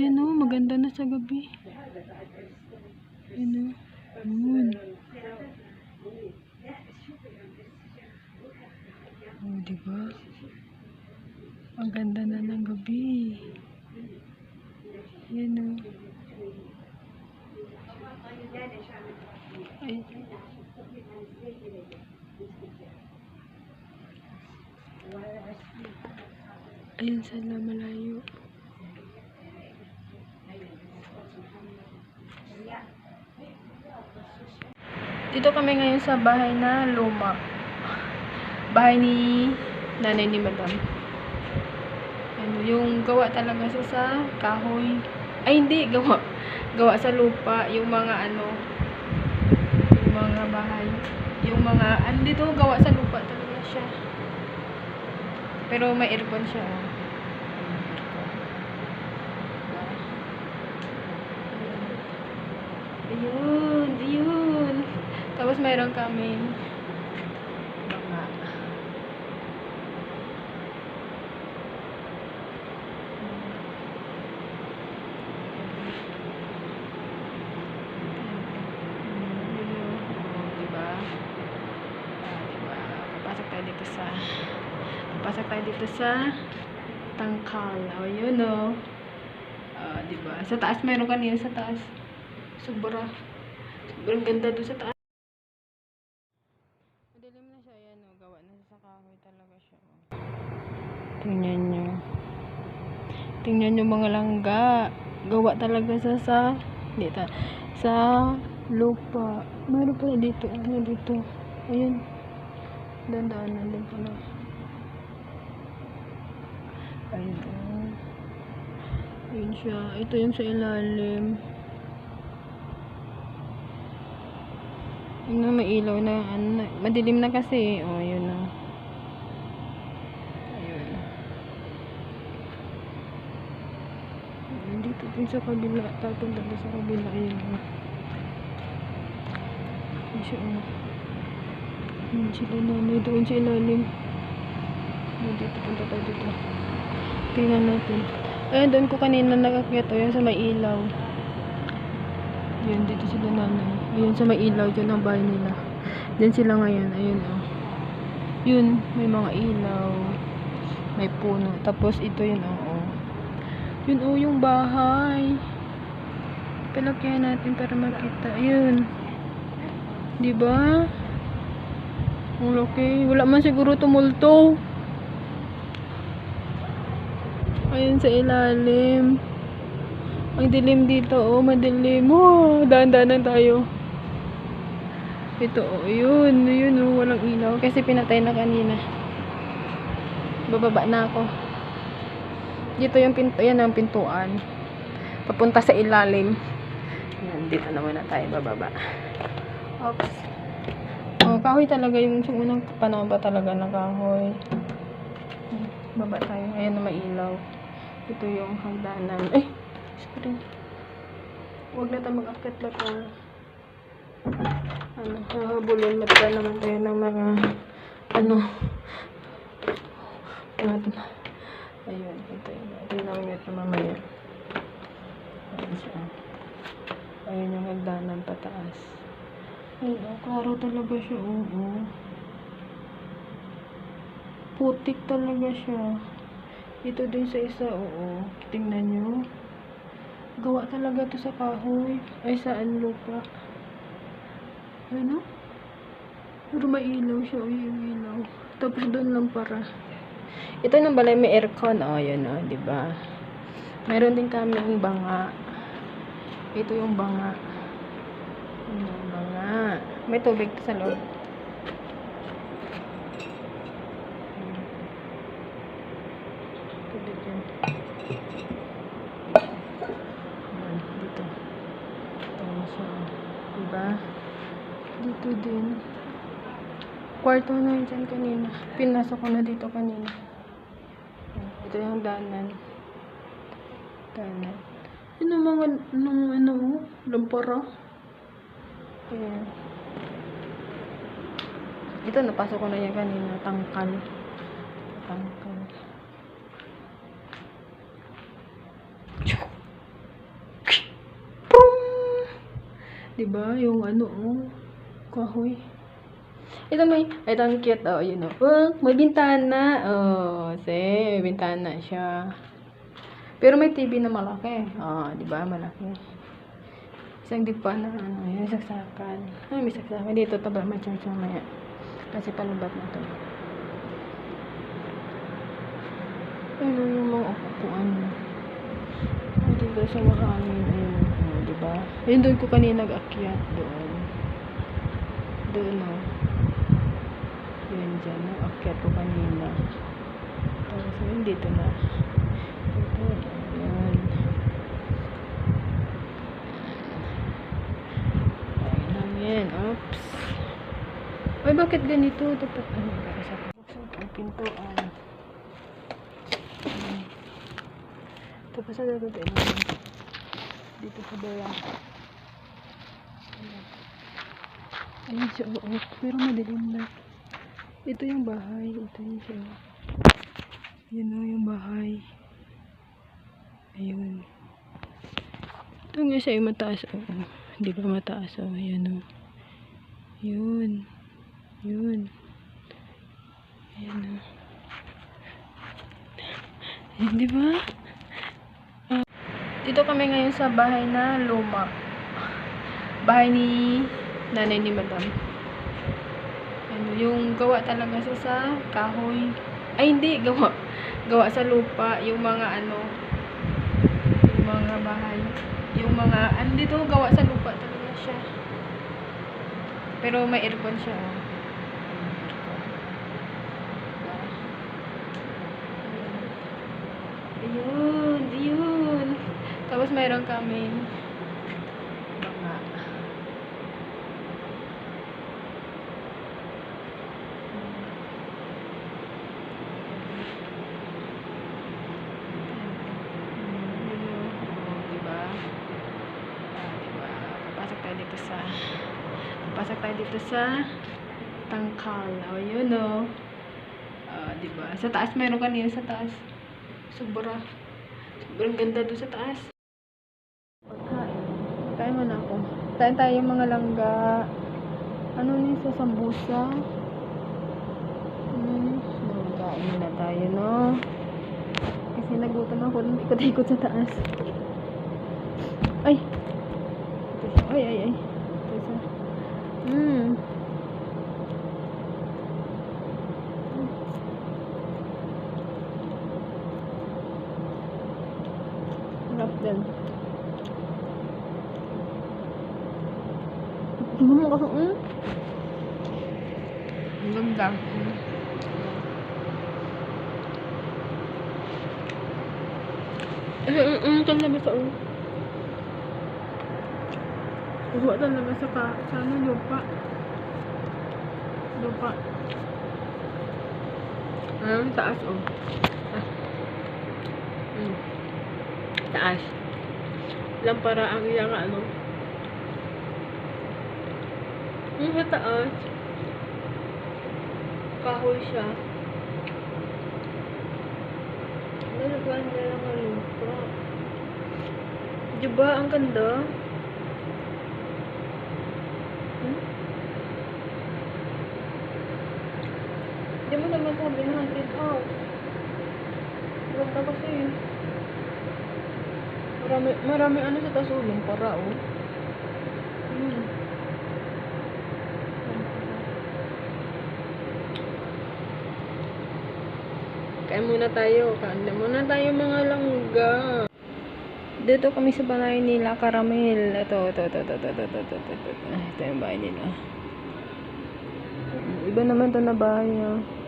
Yan o, maganda na sa gabi. Yan o. Yun. Oh, diba? Ang na ng gabi. Yan o. Ay. Ayun sila malayo. Dito kami ngayon sa bahay na luma. Bahay ni nanay ni madam. Ano, yung gawa talaga siya sa kahoy. Ay, hindi, gawa. Gawa sa lupa. Yung mga ano, yung mga bahay. Yung mga, ano dito, gawa sa lupa talaga siya. Pero may aircon siya. Ayun, ayun. Tapos mayroon kaming mga diba? Ah, dito sa papasok tayo dito sa tangkal. O, yun o. Ah, diba? Sa taas, meron kanina sa taas. Sobra. Sobrang ganda doon sa taas. Madilim na siya. Ayan o. Gawa na sa kahoy talaga siya. O. Tingnan nyo. Tingnan nyo mga langga. Gawa talaga sa sa dito. Sa lupa. Meron pala dito. Ano dito? Ayan. Dandaanan din pala. Ayun. Ayun siya. Ito yung sa ilalim. Yung na may ilaw na, ano, madilim na kasi. O, oh, yun na. Ayun. Ayun, Dito din sa kabila. Tapos dito sa kabila. Ayun. o. Ayun siya. o. Ayun sila nanay. Doon sa ilalim. Ayun, dito. Punta tayo dito. Tingnan natin. Ayun, doon ko kanina nakakyat. O, yun sa may ilaw. Yun, dito sila nanay. Ayun, sa may ilaw. Dyan ang bahay nila. Diyan sila ngayon. Ayun, oh. Yun, may mga ilaw. May puno. Tapos, ito yun, oh. Yun, oh, yung bahay. Palakyan natin para makita. Ayun. Diba? Ang laki. Wala man siguro tumulto. Ayun sa ilalim. Ang dilim dito, oh, madilim. Oh, daan-daanan tayo. Ito, oh, yun, yun, oh, walang ilaw. Kasi pinatay na kanina. Bababa na ako. Dito yung pinto, yan ang pintuan. Papunta sa ilalim. Yan, dito naman na tayo bababa. Oops. Oh, kahoy talaga yung sa unang panahon pa talaga na kahoy. Baba tayo. Ayan na may ilaw. Ito yung hagdanan. Ay! Sorry. Huwag na tayo mag-akit ba ito? Ano, hahabulin mata naman tayo ng mga ano natin. Ayun, ito yun. Ito yung namin ito mamaya. Ayun siya. Ayun yung hagdanan pataas. Ayun, oh, klaro talaga siya. Oo. Putik talaga siya. Ito din sa isa, oo. Tingnan nyo. Gawa talaga to sa kahoy. Ay, saan lupa. Ano? Pero may ilaw siya. Uy, ilaw. Tapos doon lang para. Ito nang balay may aircon. Oh, yun oh, di ba? Meron din kami yung banga. Ito yung banga. Yun yung banga. May tubig sa loob. Tubig. Ayan, dito. Siya. Diba? Dito din. Kwarto na yun dyan kanina. Pinasok ko na dito kanina. Ito yung danan. Danan. Ano mga, nung ano, oh? lumporo. Ayan. Ito, napasok ko na yan kanina. Tangkal. Tangkal. Diba? Yung ano, oh. Kahoy. Kahoy. Ito may, ito ang cute, oh, yun, oh. Oh, may bintana. Oh, see, may bintana siya. Pero may TV na malaki. Ah, di ba? Malaki. Isang di pa na, ano, yung saksakan. Ay, may saksakan. Dito, taba, may charge mamaya. Kasi palubat na to. Ano yung mga upuan mo? Ay, dito sa mahangin. Ayun, oh, di ba? Ayun, doon ko kanina nag-akyat. Doon. Doon, oh. Dyan, no? Akyat ko kanina. Tapos, yun, dito na. Dito, yun. Ayun lang yan. Oops. Ay, bakit ganito? Dapat, ano, bakit sa buksan ko ang pintuan. Hmm. Tapos, dapat, ano, dito sa baya. Ayun siya, oo. Pero madilim na. Ito yung bahay. Ito yung siya. Yan o, yung bahay. Ayun. Ito nga siya yung mataas. Oo. Hindi ba mataas? O, ayan o. Yun. Yun. Ayan o. Ayan, di ba? Ah. Dito kami ngayon sa bahay na luma. Bahay ni nanay ni madam. Yung gawa talaga siya sa kahoy. Ay, hindi, gawa. Gawa sa lupa. Yung mga ano, yung mga bahay. Yung mga, ano dito, gawa sa lupa talaga siya. Pero may aircon siya, oh. Ayun, ayun. Tapos mayroon kaming mga diba? Ah, diba? Papasok tayo dito sa papasok tayo dito sa tangkal. O, yun o. Ah, diba? Sa taas, meron kanina sa taas. Sobra. Sobrang ganda doon sa taas. Kain mo na ako. Kain tayo yung mga langga. Ano ni sa sambusa? Hmm. Kain muna tayo, no? Kasi nagutom ako. Ikot-ikot sa taas. Ay! Ay, ay, ay. ko. Mm. Ang ganda. Mm. Ano itong labas ako? Kuha itong labas sa pa. Sana lupa. Lupa. Ayun, taas oh. Ah. Mm. Taas. Lang para ang iyang ano. Yung sa taas. Kahoy siya. Nalagyan na lang ang lupa. Diba? Ang ganda. Hmm? Hindi mo naman sabi na haunted house. Ganda kasi. Marami, marami ano sa taas ulong para oh. Hmm. Kain muna tayo. Kain muna tayo mga langga. Dito kami sa bahay nila, Caramel. Ito, ito, ito, ito, ito, ito, ito, ito, ito, ito. Ito yung bahay nila. Iba naman to na bahay, ah.